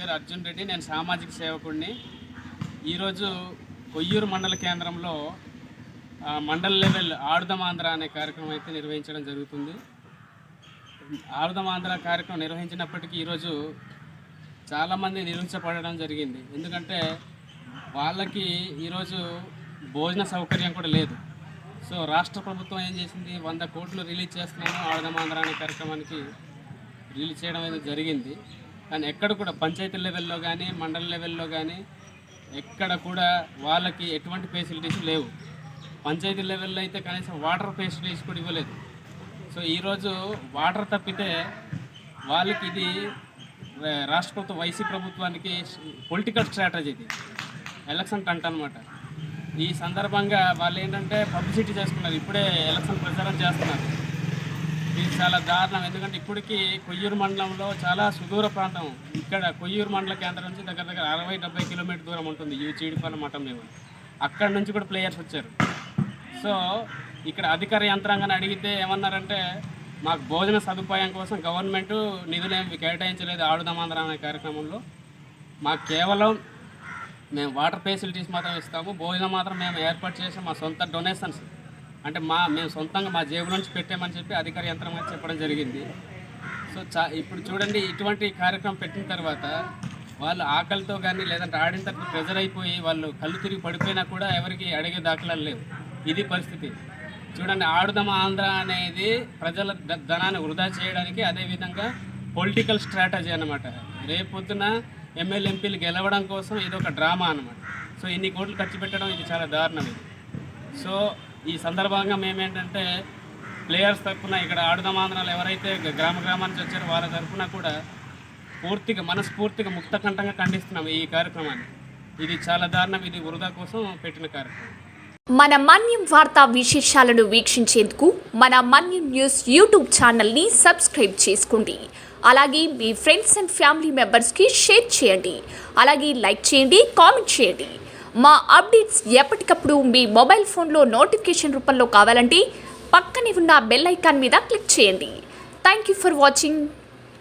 పేరు అర్జున్ రెడ్డి నేను సామాజిక సేవకుడిని. ఈరోజు కొయ్యూరు మండల కేంద్రంలో మండల లెవెల్ ఆడుదమాంధ్ర అనే కార్యక్రమం అయితే నిర్వహించడం జరుగుతుంది. ఆడుదమాంధ్ర కార్యక్రమం నిర్వహించినప్పటికీ ఈరోజు చాలామంది నిరుత్సాహపడడం జరిగింది. ఎందుకంటే వాళ్ళకి ఈరోజు భోజన సౌకర్యం కూడా లేదు. సో రాష్ట్ర ప్రభుత్వం ఏం చేసింది? వంద కోట్లు రిలీజ్ చేస్తున్నాను ఆడదమాంధ్ర అనే కార్యక్రమానికి రిలీజ్ చేయడం అనేది జరిగింది. కానీ ఎక్కడ కూడా పంచాయతీ లెవెల్లో కానీ మండల లెవెల్లో కానీ ఎక్కడ కూడా వాళ్ళకి ఎటువంటి ఫెసిలిటీస్ లేవు. పంచాయతీ లెవెల్లో అయితే కనీసం వాటర్ ఫెసిలిటీస్ కూడా ఇవ్వలేదు. సో ఈరోజు వాటర్ తప్పితే వాళ్ళకి ఇది రాష్ట్ర ప్రభుత్వం వైసీ ప్రభుత్వానికి పొలిటికల్ స్ట్రాటజీ ఇది. ఎలక్షన్ కంట అనమాట ఈ సందర్భంగా వాళ్ళు ఏంటంటే పబ్లిసిటీ చేసుకున్నారు ఇప్పుడే ఎలక్షన్ ప్రచారం చేస్తున్నారు. ఇది చాలా దారుణం. ఎందుకంటే ఇప్పటికీ కొయ్యూరు మండలంలో చాలా సుదూర ప్రాంతం. ఇక్కడ కొయ్యూరు మండల కేంద్రం నుంచి దగ్గర దగ్గర అరవై డెబ్బై కిలోమీటర్ దూరం ఉంటుంది ఈ చీడిపల్లి మఠం మేము అక్కడ నుంచి కూడా ప్లేయర్స్ వచ్చారు. సో ఇక్కడ అధికార యంత్రాంగాన్ని అడిగితే ఏమన్నారంటే మాకు భోజన సదుపాయం కోసం గవర్నమెంట్ నిధులు ఏమి కేటాయించలేదు ఆడుదామాంధ్ర అనే కార్యక్రమంలో. మాకు కేవలం మేము వాటర్ ఫెసిలిటీస్ మాత్రం ఇస్తాము. భోజనం మాత్రం మేము ఏర్పాటు చేసి మా సొంత డొనేషన్స్ అంటే మా మేము సొంతంగా మా జేబు నుంచి పెట్టామని చెప్పి అధికార యంత్రంగా చెప్పడం జరిగింది. సో చా ఇప్పుడు చూడండి ఇటువంటి కార్యక్రమం పెట్టిన తర్వాత వాళ్ళు ఆకలితో కానీ లేదంటే ఆడిన తర్వాత ప్రెజర్ అయిపోయి వాళ్ళు కళ్ళు తిరిగి పడిపోయినా కూడా ఎవరికి అడిగే దాఖలాలు లేవు. ఇది పరిస్థితి. చూడండి ఆడుదాం ఆంధ్ర అనేది ప్రజల ధనాన్ని వృధా చేయడానికి అదేవిధంగా పొలిటికల్ స్ట్రాటజీ అనమాట రేపొద్దున ఎమ్మెల్యే ఎంపీలు గెలవడం కోసం ఇది ఒక డ్రామా అనమాట సో ఇన్ని కోట్లు ఖర్చు పెట్టడం ఇది చాలా దారుణం ఇది. సో ఈ సందర్భంగా మేమేంటంటే ప్లేయర్స్ తరఫున ఇక్కడ ఆడుదాం ఎవరైతే గ్రామ గ్రామానికి వచ్చారో వాళ్ళ తరఫున కూడా పూర్తిగా మనస్ఫూర్తిగా ముక్తకంఠంగా ఖండిస్తున్నాం ఈ కార్యక్రమాన్ని. ఇది చాలా దారుణం ఇది వృధా కోసం పెట్టిన కార్యక్రమం. మన మన్యం వార్తా విశేషాలను వీక్షించేందుకు మన మన్యం న్యూస్ యూట్యూబ్ ఛానల్ని సబ్స్క్రైబ్ చేసుకోండి. అలాగే మీ ఫ్రెండ్స్ అండ్ ఫ్యామిలీ మెంబర్స్కి షేర్ చేయండి. అలాగే లైక్ చేయండి కామెంట్ చేయండి. మా అప్డేట్స్ ఎప్పటికప్పుడు మీ మొబైల్ ఫోన్లో నోటిఫికేషన్ రూపంలో కావాలంటే పక్కనే ఉన్న బెల్ ఐకాన్ మీద క్లిక్ చేయండి. Thank you for watching